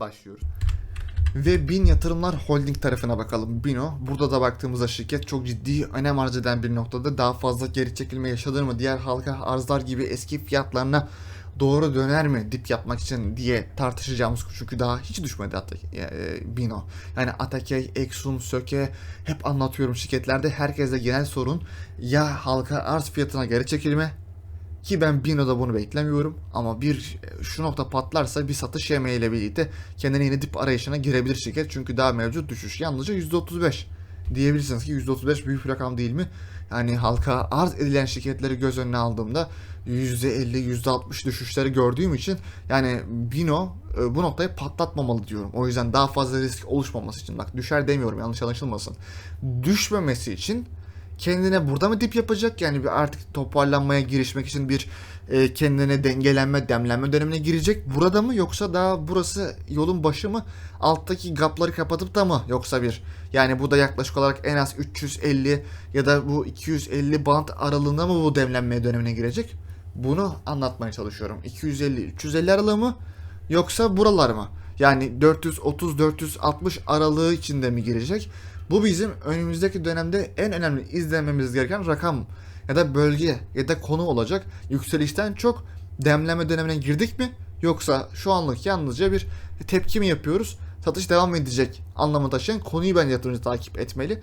başlıyoruz. Ve Bin Yatırımlar Holding tarafına bakalım. Bino. Burada da baktığımızda şirket çok ciddi önem arz eden bir noktada daha fazla geri çekilme yaşanır mı? Diğer halka arzlar gibi eski fiyatlarına doğru döner mi dip yapmak için diye tartışacağımız çünkü daha hiç düşmedi hatta e, Bino. Yani Atakey, Exum, Söke hep anlatıyorum şirketlerde herkeste genel sorun ya halka arz fiyatına geri çekilme ki ben Bino'da bunu beklemiyorum ama bir şu nokta patlarsa bir satış yemeğiyle birlikte kendine yeni dip arayışına girebilir şirket. Çünkü daha mevcut düşüş yalnızca %35 diyebilirsiniz ki %35 büyük bir rakam değil mi? Yani halka arz edilen şirketleri göz önüne aldığımda %50, %60 düşüşleri gördüğüm için yani Bino e, bu noktayı patlatmamalı diyorum. O yüzden daha fazla risk oluşmaması için bak düşer demiyorum yanlış anlaşılmasın. Düşmemesi için kendine burada mı dip yapacak? Yani bir artık toparlanmaya girişmek için bir e, kendine dengelenme, demlenme dönemine girecek. Burada mı yoksa daha burası yolun başı mı? Alttaki gapları kapatıp da mı yoksa bir? Yani bu da yaklaşık olarak en az 350 ya da bu 250 band aralığında mı bu demlenme dönemine girecek? Bunu anlatmaya çalışıyorum. 250-350 aralığı mı? Yoksa buralar mı? Yani 430-460 aralığı içinde mi girecek? Bu bizim önümüzdeki dönemde en önemli izlememiz gereken rakam ya da bölge ya da konu olacak. Yükselişten çok demleme dönemine girdik mi? Yoksa şu anlık yalnızca bir tepki mi yapıyoruz? Satış devam edecek anlamı taşıyan konuyu bence yatırımcı takip etmeli.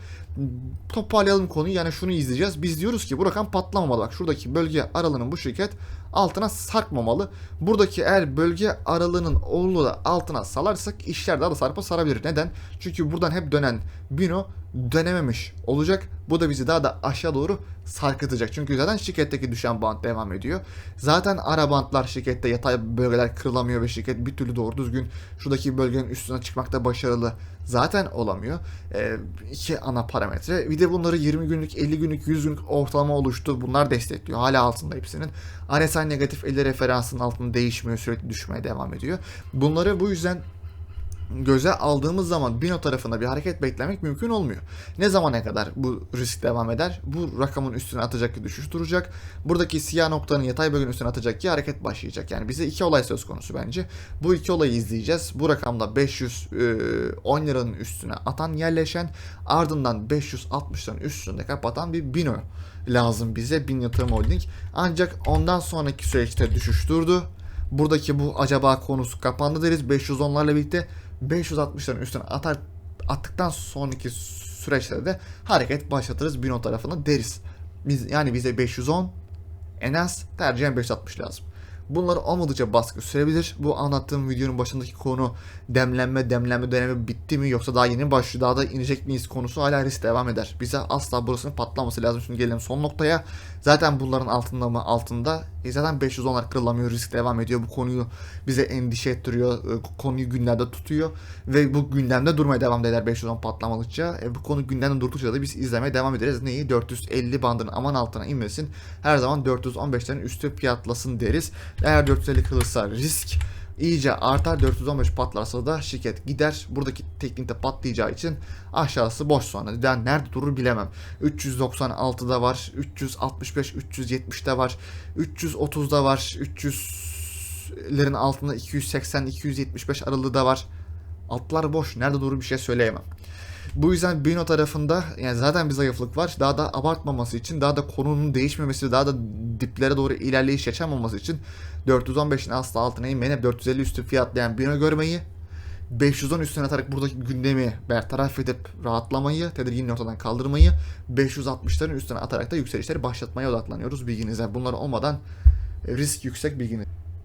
Toparlayalım konuyu yani şunu izleyeceğiz. Biz diyoruz ki bu rakam patlamamalı. Bak şuradaki bölge aralığının bu şirket altına sarkmamalı. Buradaki eğer bölge aralığının olduğu da altına salarsak işler daha da sarpa sarabilir. Neden? Çünkü buradan hep dönen Bino dönememiş olacak. Bu da bizi daha da aşağı doğru sarkıtacak. Çünkü zaten şirketteki düşen bant devam ediyor. Zaten ara bantlar şirkette yatay bölgeler kırılamıyor ve şirket bir türlü doğru düzgün şuradaki bölgenin üstüne çıkmakta başarılı zaten olamıyor. Ee, iki ana parametre. Bir de bunları 20 günlük, 50 günlük, 100 günlük ortalama oluştu. Bunlar destekliyor. Hala altında hepsinin. RSI negatif 50 referansın altında değişmiyor. Sürekli düşmeye devam ediyor. Bunları bu yüzden göze aldığımız zaman Bino tarafında bir hareket beklemek mümkün olmuyor. Ne zamana kadar bu risk devam eder? Bu rakamın üstüne atacak ki düşüş duracak. Buradaki siyah noktanın yatay bölgenin üstüne atacak ki hareket başlayacak. Yani bize iki olay söz konusu bence. Bu iki olayı izleyeceğiz. Bu rakamda 510 liranın üstüne atan yerleşen ardından 560'ların üstünde kapatan bir Bino lazım bize. Bin Yatırım Holding. Ancak ondan sonraki süreçte düşüş durdu. Buradaki bu acaba konusu kapandı deriz. 510'larla birlikte 560'ların üstüne atar attıktan sonraki süreçte de hareket başlatırız Bino tarafına deriz. Biz yani bize 510 en az tercihen 560 lazım. Bunları olmadıkça baskı sürebilir. Bu anlattığım videonun başındaki konu demlenme, demlenme dönemi bitti mi yoksa daha yeni başlıyor, daha da inecek miyiz konusu hala risk devam eder. Bize asla burasının patlaması lazım. Şimdi gelelim son noktaya. Zaten bunların altında mı? Altında. E zaten 510'lar kırılamıyor, risk devam ediyor. Bu konuyu bize endişe ettiriyor. E, konuyu gündemde tutuyor. Ve bu gündemde durmaya devam eder 510 patlamadıkça. E, bu konu gündemde durdukça da biz izlemeye devam ederiz. Neyi? 450 bandının aman altına inmesin. Her zaman 415'lerin üstü fiyatlasın deriz. Eğer 450 kırılırsa risk iyice artar 415 patlarsa da şirket gider. Buradaki teknikte patlayacağı için aşağısı boş sonra. Yani nerede durur bilemem. 396'da var, 365, 370'de var, 330'da var, 300'lerin altında 280, 275 aralığı da var. Altlar boş. Nerede durur bir şey söyleyemem. Bu yüzden Bino tarafında yani zaten bir zayıflık var. Daha da abartmaması için, daha da konunun değişmemesi, daha da diplere doğru ilerleyiş yaşanmaması için 415'in asla altına inmeyin. Hep 450 üstü fiyatlayan Bino görmeyi 510 üstüne atarak buradaki gündemi bertaraf edip rahatlamayı, tedirginliği ortadan kaldırmayı, 560'ların üstüne atarak da yükselişleri başlatmaya odaklanıyoruz bilginize. Bunlar olmadan risk yüksek bilginiz.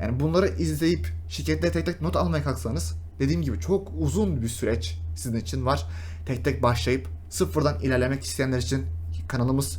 Yani bunları izleyip şirketle tek tek not almaya kalksanız dediğim gibi çok uzun bir süreç sizin için var. Tek tek başlayıp sıfırdan ilerlemek isteyenler için kanalımız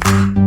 Bye.